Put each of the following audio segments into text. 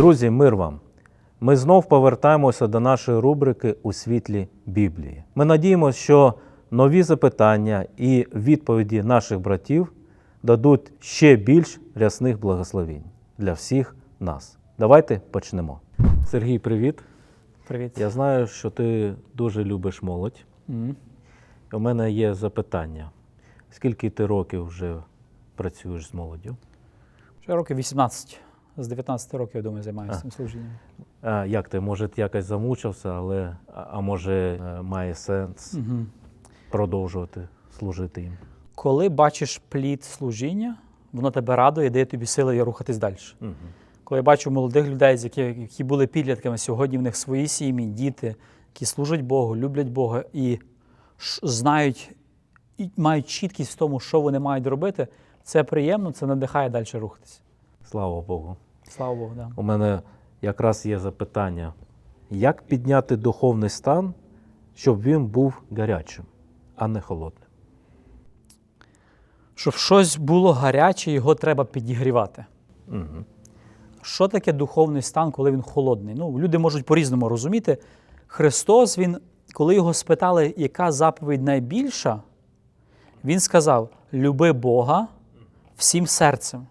Друзі, мир вам! Ми знов повертаємося до нашої рубрики у світлі Біблії. Ми надіємося, що нові запитання і відповіді наших братів дадуть ще більш рясних благословень для всіх нас. Давайте почнемо. Сергій, привіт! Привіт. Я знаю, що ти дуже любиш молодь. Мгм. У мене є запитання: скільки ти років вже працюєш з молоддю? Вже років 18. З 19 років, я думаю, займаюся цим служінням. А, як ти, може, ти якось замучився, але а, а може е, має сенс Угу. продовжувати служити їм? Коли бачиш плід служіння, воно тебе радує, дає тобі сили рухатись далі. Угу. Коли я бачу молодих людей, які, які були підлітками, сьогодні в них свої сім'ї, діти, які служать Богу, люблять Бога і знають і мають чіткість в тому, що вони мають робити, це приємно, це надихає далі рухатись. Слава Богу. Слава Богу, да. У мене якраз є запитання: як підняти духовний стан, щоб він був гарячим, а не холодним? Щоб щось було гаряче, його треба підігрівати. Угу. Що таке духовний стан, коли він холодний? Ну, люди можуть по-різному розуміти. Христос, він, коли його спитали, яка заповідь найбільша, він сказав: люби Бога всім серцем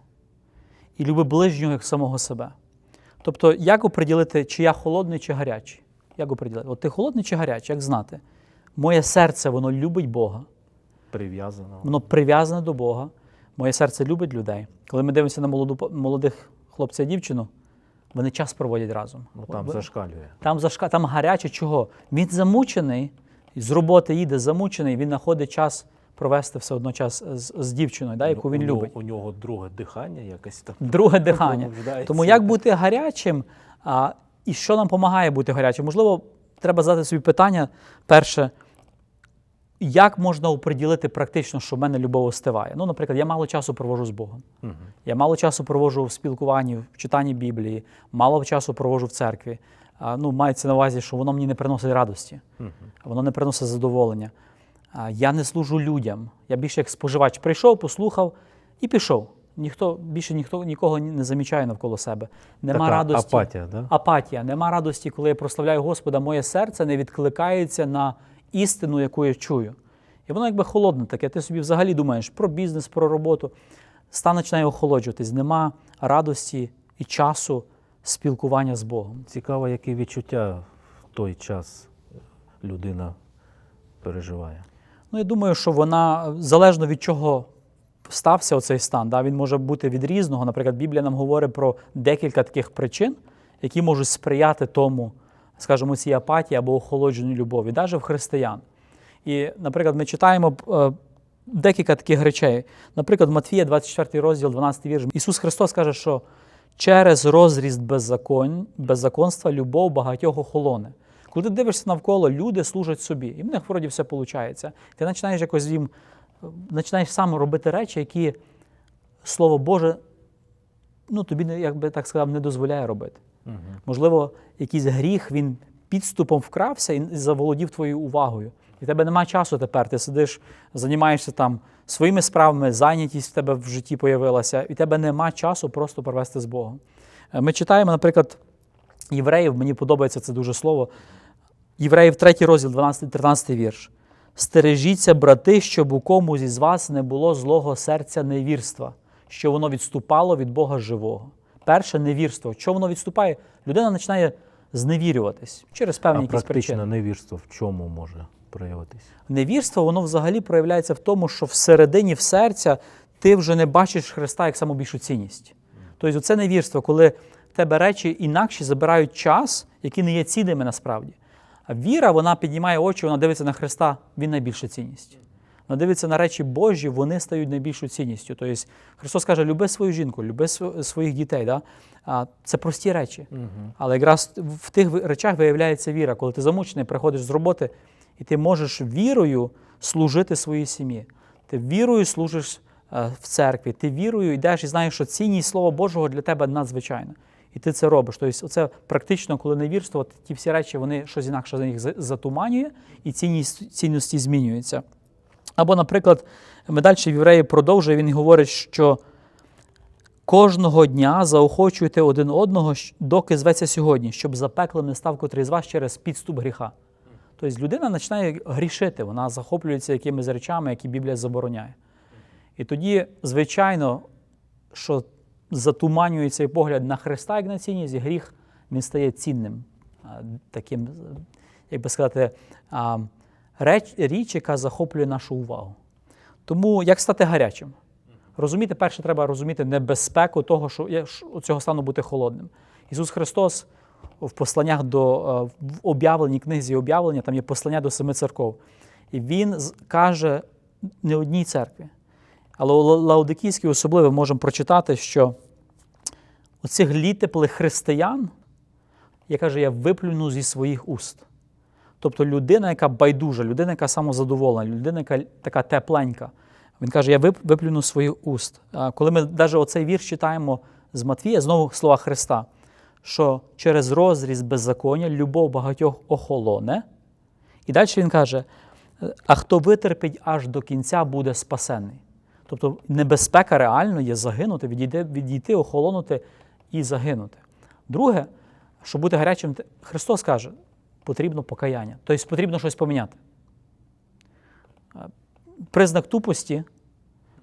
і люби ближнього як самого себе. Тобто, як оприділити, чи я холодний, чи гарячий? Як оприділити? От ти холодний чи гарячий, як знати? Моє серце, воно любить Бога. Прив'язано. Воно прив'язане до Бога. Моє серце любить людей. Коли ми дивимося на молоду, молодих хлопця і дівчину, вони час проводять разом. Ну, там Ви- зашкалює. там, зашка, там гаряче чого? Він замучений, з роботи їде замучений, він знаходить час провести все одно час з, з дівчиною, да, яку Ну, він у нього- любить. У нього друге дихання якесь там. Друге дихання. Тому як бути гарячим, а, і що нам допомагає бути гарячим? Можливо, треба задати собі питання перше. Як можна оприділити практично, що в мене любов остиває? Ну, наприклад, я мало часу провожу з Богом. Мгм. Я мало часу провожу в спілкуванні, в читанні Біблії, мало часу провожу в церкві. А, ну, мається на увазі, що воно мені не приносить радості, Мгм. воно не приносить задоволення. Я не служу людям. Я більше як споживач прийшов, послухав і пішов. Ніхто більше ніхто нікого не замічає навколо себе. Нема Така радості. апатія, да? Апатія. Нема радості, коли я прославляю Господа, моє серце не відкликається на істину, яку я чую. І воно якби холодне таке. Ти собі взагалі думаєш про бізнес, про роботу. Стан починає охолоджуватись. Нема радості і часу спілкування з Богом. Цікаво, які відчуття в той час людина переживає. Ну, я думаю, що вона залежно від чого стався оцей стан. Да? Він може бути від різного. Наприклад, Біблія нам говорить про декілька таких причин, які можуть сприяти тому, скажімо, цій апатії або охолодженню любові, навіть в християн. І, наприклад, ми читаємо е, декілька таких речей. Наприклад, Матфія, 24 розділ, 12 вірш. Ісус Христос каже, що через розріст беззакон, беззаконства любов багатьох охолоне. Коли ти дивишся навколо, люди служать собі, і в них вроді все виходить. Ти починаєш якось їм, е, починаєш сам робити речі, які Слово Боже ну, тобі, як би так сказав, не дозволяє робити. Угу. Можливо, якийсь гріх він підступом вкрався і заволодів твоєю увагою. І в тебе немає часу тепер. Ти сидиш, займаєшся там своїми справами, зайнятість в тебе в житті появилася, і в тебе нема часу просто провести з Богом. Е, Ми читаємо, наприклад, євреїв, мені подобається це дуже слово. Євреїв 3 розділ, 12-13 вірш. Стережіться, брати, щоб у комусь із вас не було злого серця невірства, що воно відступало від Бога живого. Перше невірство. Що воно відступає? Людина починає зневірюватись через певні А якісь причини. невірство в чому може проявитись? Невірство, воно взагалі проявляється в тому, що всередині в серця ти вже не бачиш Христа як саму більшу цінність. Тобто, це невірство, коли в тебе речі інакші забирають час, які не є цінними насправді. Віра, вона піднімає очі, вона дивиться на Христа, він найбільша цінність. Вона дивиться на речі Божі, вони стають найбільшою цінністю. Тобто Христос каже, люби свою жінку, люби своїх дітей. Да? Це прості речі. Угу. Але якраз в тих речах виявляється віра, коли ти замучений, приходиш з роботи, і ти можеш вірою служити своїй сім'ї. Ти вірою служиш е, в церкві, ти вірою йдеш і знаєш, що цінність Слова Божого для тебе надзвичайна. І ти це робиш. Тобто, це практично, коли невірство, ті всі речі, вони щось інакше за них затуманює, і цінність, цінності змінюються. Або, наприклад, далі в євреї продовжує, він говорить, що Кожного дня заохочуйте один одного, доки зветься сьогодні, щоб запеклим не став котрий з вас через підступ гріха. Тобто людина починає грішити, вона захоплюється якимись речами, які Біблія забороняє. І тоді, звичайно, що затуманює цей погляд на Христа як на цінність, і гріх він стає цінним, таким, як би сказати, реч, річ, яка захоплює нашу увагу. Тому як стати гарячим? Розуміти, перше, треба розуміти небезпеку того, що цього стану бути холодним. Ісус Христос в посланнях до в об'явленій книзі об'явлення, там є послання до семи церков. І він каже не одній церкві. Але у Ла- Лаодикійській особливо можемо прочитати, що оцих літеплих християн, я каже, я виплюну зі своїх уст. Тобто людина, яка байдужа, людина, яка самозадоволена, людина, яка така тепленька. Він каже, я виплюну своїх уст. Коли ми навіть оцей вірш читаємо з Матвія, знову слова Христа, що через розріз беззаконня любов багатьох охолоне. І далі він каже: а хто витерпить аж до кінця, буде спасенний. Тобто небезпека реально є загинути, відійти, відійти, охолонути і загинути. Друге, щоб бути гарячим, Христос каже, потрібно покаяння. Тобто потрібно щось поміняти. Е, Признак тупості,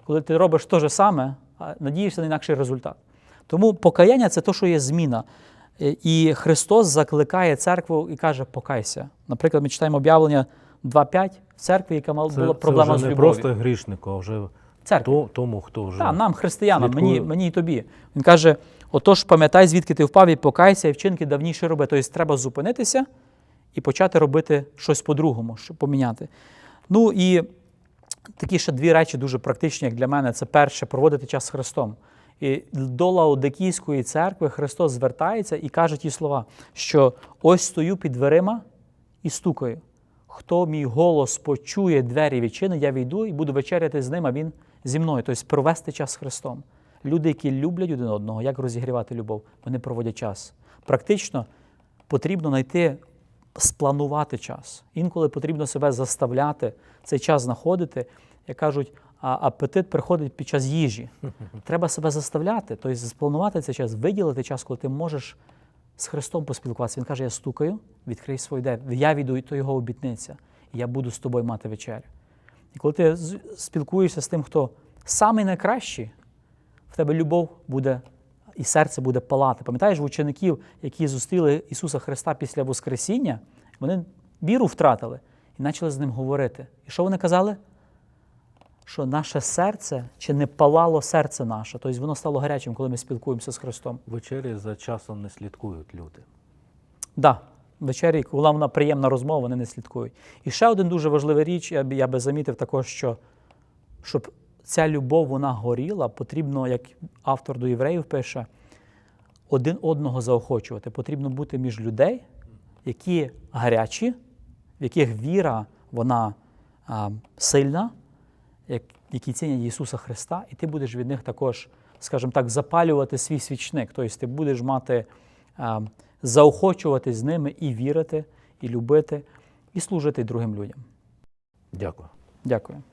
коли ти робиш те же саме, а надієшся на інакший результат. Тому покаяння це те, що є зміна. Е, І Христос закликає церкву і каже: покайся. Наприклад, ми читаємо об'явлення 2.5 в церкві, яка мала Це, була це проблема вже з не любов'ю. просто грішнику, а вже Церкві. то- тому, хто вже Так, нам, християнам, слідкує. мені, мені і тобі. Він каже: отож, пам'ятай, звідки ти впав, і покайся, і вчинки давніше роби. Тобто треба зупинитися і почати робити щось по-другому, щоб поміняти. Ну і такі ще дві речі дуже практичні, як для мене. Це перше, проводити час з Христом. І до Лаодикійської церкви Христос звертається і каже ті слова, що ось стою під дверима і стукаю. Хто мій голос почує, двері відчинить, я війду і буду вечеряти з ним, а він зі мною. Тобто провести час з Христом. Люди, які люблять один одного, як розігрівати любов, вони проводять час. Практично потрібно знайти, спланувати час. Інколи потрібно себе заставляти цей час знаходити. Як кажуть, а апетит приходить під час їжі. Треба себе заставляти, тобто спланувати цей час, виділити час, коли ти можеш з Христом поспілкуватися. Він каже: Я стукаю, відкрий свій день. Я віду, то його обітниця, і я буду з тобою мати вечерю. І коли ти спілкуєшся з тим, хто самий найкращий, в тебе любов буде і серце буде палати. Пам'ятаєш в учеників, які зустріли Ісуса Христа після Воскресіння, вони віру втратили і почали з ним говорити. І що вони казали? Що наше серце чи не палало серце наше, тобто воно стало гарячим, коли ми спілкуємося з Христом. вечері за часом не слідкують люди. Да, вечері, коли вона приємна розмова, вони не слідкують. І ще один дуже важлива річ, я б, я би замітив також, що щоб ця любов вона горіла, потрібно, як автор до євреїв пише, один одного заохочувати. Потрібно бути між людей, які гарячі, в яких віра вона а, сильна, як, які цінять Ісуса Христа, і ти будеш від них також, скажімо так, запалювати свій свічник. Тобто ти будеш мати, а, заохочувати з ними і вірити, і любити, і служити другим людям. Дякую. Дякую.